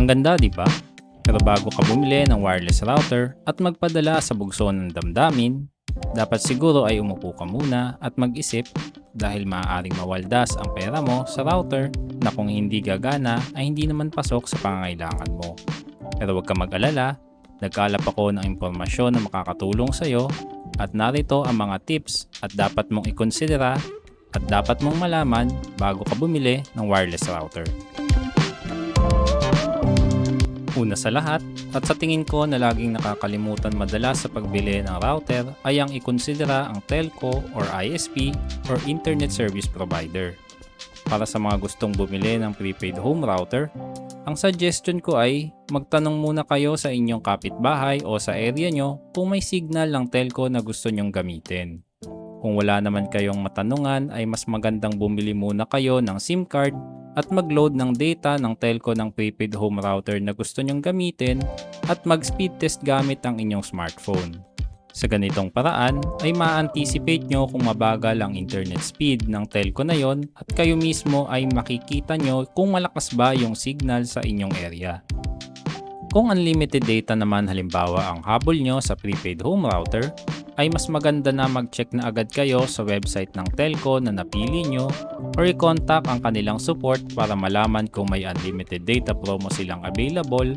Ang ganda, di ba? Pero bago ka bumili ng wireless router at magpadala sa bugso ng damdamin, dapat siguro ay umupo ka muna at mag-isip dahil maaaring mawaldas ang pera mo sa router na kung hindi gagana ay hindi naman pasok sa pangangailangan mo. Pero huwag ka mag-alala, nagkalap ako ng impormasyon na makakatulong sa iyo at narito ang mga tips at dapat mong ikonsidera at dapat mong malaman bago ka bumili ng wireless router. Una sa lahat, at sa tingin ko na laging nakakalimutan madalas sa pagbili ng router ay ang ikonsidera ang telco or ISP or Internet Service Provider. Para sa mga gustong bumili ng prepaid home router, ang suggestion ko ay magtanong muna kayo sa inyong kapitbahay o sa area nyo kung may signal ng telco na gusto nyong gamitin. Kung wala naman kayong matanungan ay mas magandang bumili muna kayo ng SIM card at mag-load ng data ng telco ng prepaid home router na gusto nyong gamitin at mag-speed test gamit ang inyong smartphone. Sa ganitong paraan ay ma-anticipate nyo kung mabagal ang internet speed ng telco na yon at kayo mismo ay makikita nyo kung malakas ba yung signal sa inyong area. Kung unlimited data naman halimbawa ang habol nyo sa prepaid home router, ay mas maganda na mag-check na agad kayo sa website ng telco na napili nyo or i-contact ang kanilang support para malaman kung may unlimited data promo silang available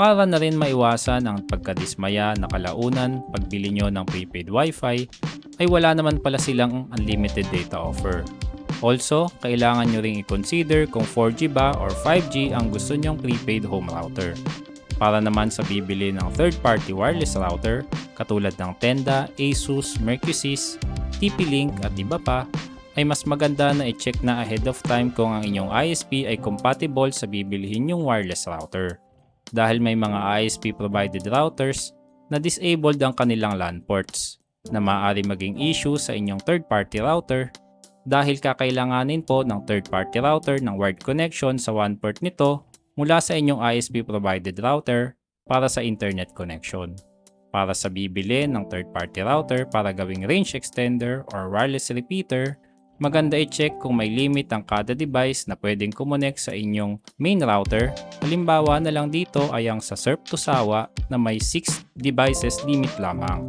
para na rin maiwasan ang pagkadismaya na kalaunan pagbili nyo ng prepaid wifi ay wala naman pala silang unlimited data offer. Also, kailangan nyo ring i-consider kung 4G ba or 5G ang gusto nyong prepaid home router. Para naman sa bibili ng third-party wireless router katulad ng Tenda, Asus, Mercusys, TP-Link at iba pa, ay mas maganda na i-check na ahead of time kung ang inyong ISP ay compatible sa bibilihin yung wireless router. Dahil may mga ISP provided routers na disabled ang kanilang LAN ports na maaari maging issue sa inyong third-party router dahil kakailanganin po ng third-party router ng wired connection sa one port nito mula sa inyong ISP provided router para sa internet connection. Para sa bibili ng third-party router para gawing range extender or wireless repeater, maganda i-check kung may limit ang kada device na pwedeng kumonek sa inyong main router. Halimbawa na lang dito ay ang sa SERP to SAWA na may 6 devices limit lamang.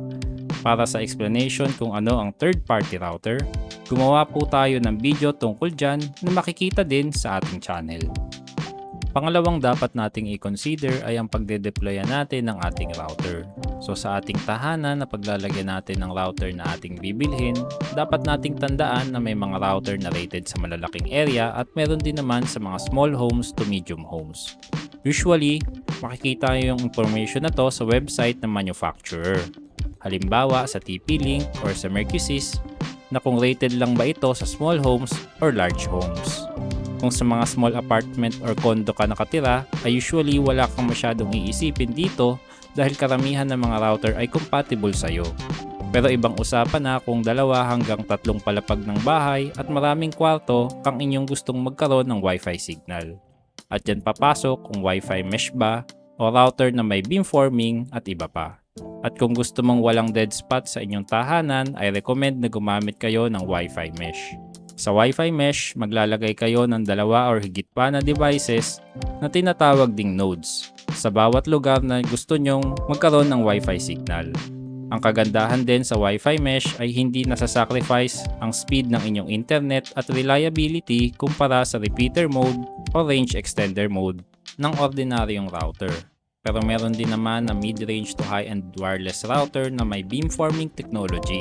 Para sa explanation kung ano ang third-party router, gumawa po tayo ng video tungkol dyan na makikita din sa ating channel. Pangalawang dapat nating i-consider ay ang pagde-deployan natin ng ating router. So sa ating tahanan na paglalagyan natin ng router na ating bibilhin, dapat nating tandaan na may mga router na rated sa malalaking area at meron din naman sa mga small homes to medium homes. Usually, makikita yung information na to sa website ng manufacturer. Halimbawa sa TP-Link or sa Mercusys na kung rated lang ba ito sa small homes or large homes. Kung sa mga small apartment or condo ka nakatira, ay usually wala kang masyadong iisipin dito dahil karamihan ng mga router ay compatible sa'yo. Pero ibang usapan na kung dalawa hanggang tatlong palapag ng bahay at maraming kwarto kang inyong gustong magkaroon ng wifi signal. At dyan papasok kung wifi mesh ba o router na may beamforming at iba pa. At kung gusto mong walang dead spot sa inyong tahanan ay recommend na gumamit kayo ng wifi mesh. Sa Wi-Fi mesh, maglalagay kayo ng dalawa or higit pa na devices na tinatawag ding nodes sa bawat lugar na gusto nyong magkaroon ng Wi-Fi signal. Ang kagandahan din sa Wi-Fi mesh ay hindi nasasacrifice ang speed ng inyong internet at reliability kumpara sa repeater mode o range extender mode ng ordinaryong router. Pero meron din naman na mid-range to high-end wireless router na may beamforming technology.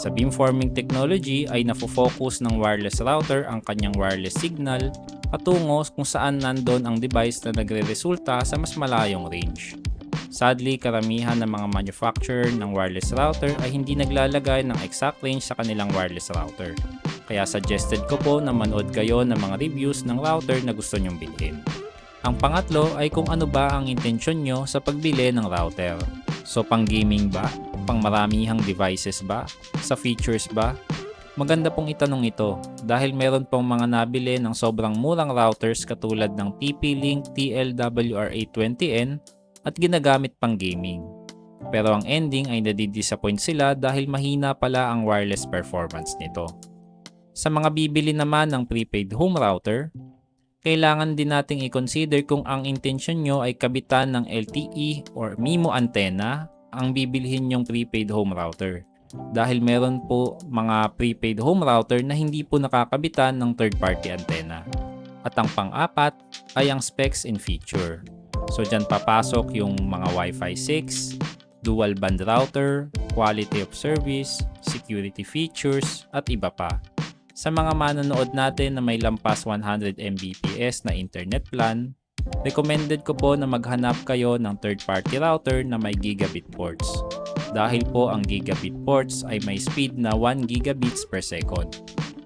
Sa beamforming technology ay nafo-focus ng wireless router ang kanyang wireless signal patungo kung saan nandun ang device na nagre-resulta sa mas malayong range. Sadly, karamihan ng mga manufacturer ng wireless router ay hindi naglalagay ng exact range sa kanilang wireless router. Kaya suggested ko po na manood kayo ng mga reviews ng router na gusto nyong bilhin. Ang pangatlo ay kung ano ba ang intensyon nyo sa pagbili ng router. So pang gaming ba? Pang maramihang devices ba? Sa features ba? Maganda pong itanong ito dahil meron pong mga nabili ng sobrang murang routers katulad ng TP-Link TL-WR820N at ginagamit pang gaming. Pero ang ending ay nadidisappoint sila dahil mahina pala ang wireless performance nito. Sa mga bibili naman ng prepaid home router, kailangan din nating i-consider kung ang intention nyo ay kabitan ng LTE or MIMO antenna ang bibilhin yung prepaid home router. Dahil meron po mga prepaid home router na hindi po nakakabitan ng third-party antenna. At ang pang-apat ay ang specs and feature. So dyan papasok yung mga Wi-Fi 6, dual band router, quality of service, security features, at iba pa. Sa mga manonood natin na may lampas 100 Mbps na internet plan, recommended ko po na maghanap kayo ng third-party router na may gigabit ports. Dahil po ang gigabit ports ay may speed na 1 gigabits per second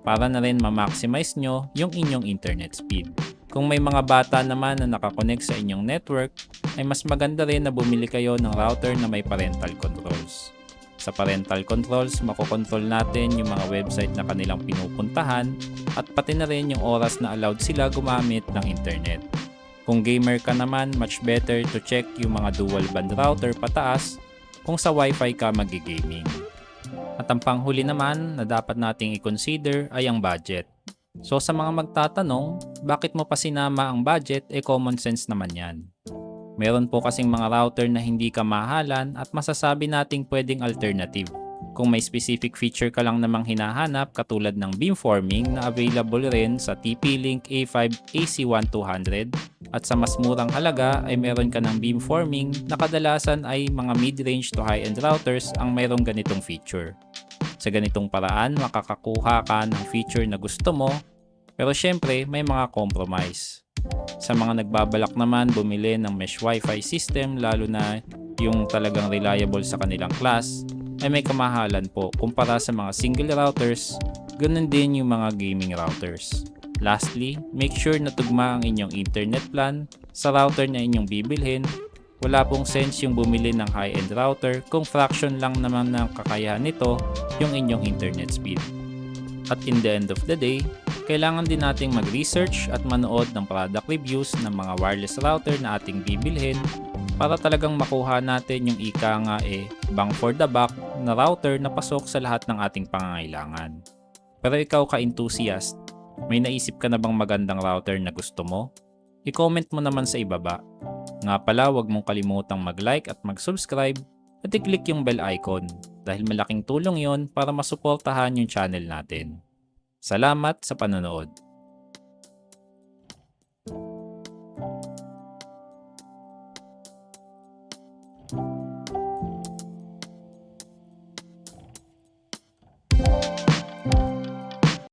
para na rin ma-maximize nyo yung inyong internet speed. Kung may mga bata naman na nakakonect sa inyong network, ay mas maganda rin na bumili kayo ng router na may parental controls. Sa parental controls, makokontrol natin yung mga website na kanilang pinupuntahan at pati na rin yung oras na allowed sila gumamit ng internet. Kung gamer ka naman, much better to check yung mga dual band router pataas kung sa Wi-Fi ka magigaming. At ang panghuli naman na dapat nating i-consider ay ang budget. So sa mga magtatanong, bakit mo pa sinama ang budget? Eh common sense naman yan. Meron po kasing mga router na hindi kamahalan at masasabi nating pwedeng alternative. Kung may specific feature ka lang namang hinahanap katulad ng beamforming na available rin sa TP-Link A5 AC1200 at sa mas murang halaga ay meron ka ng beamforming na kadalasan ay mga mid-range to high-end routers ang mayroong ganitong feature. Sa ganitong paraan, makakakuha ka ng feature na gusto mo pero syempre may mga compromise. Sa mga nagbabalak naman bumili ng mesh wifi system lalo na yung talagang reliable sa kanilang class ay may kamahalan po kumpara sa mga single routers, ganun din yung mga gaming routers. Lastly, make sure na tugma ang inyong internet plan sa router na inyong bibilhin. Wala pong sense yung bumili ng high-end router kung fraction lang naman ng kakayahan nito yung inyong internet speed. At in the end of the day, kailangan din nating mag-research at manood ng product reviews ng mga wireless router na ating bibilhin para talagang makuha natin yung ika nga eh bang for the buck na router na pasok sa lahat ng ating pangangailangan. Pero ikaw ka-enthusiast, may naisip ka na bang magandang router na gusto mo? I-comment mo naman sa ibaba. Nga pala huwag mong kalimutang mag-like at mag-subscribe at i-click yung bell icon dahil malaking tulong yon para masuportahan yung channel natin. Salamat sa panonood.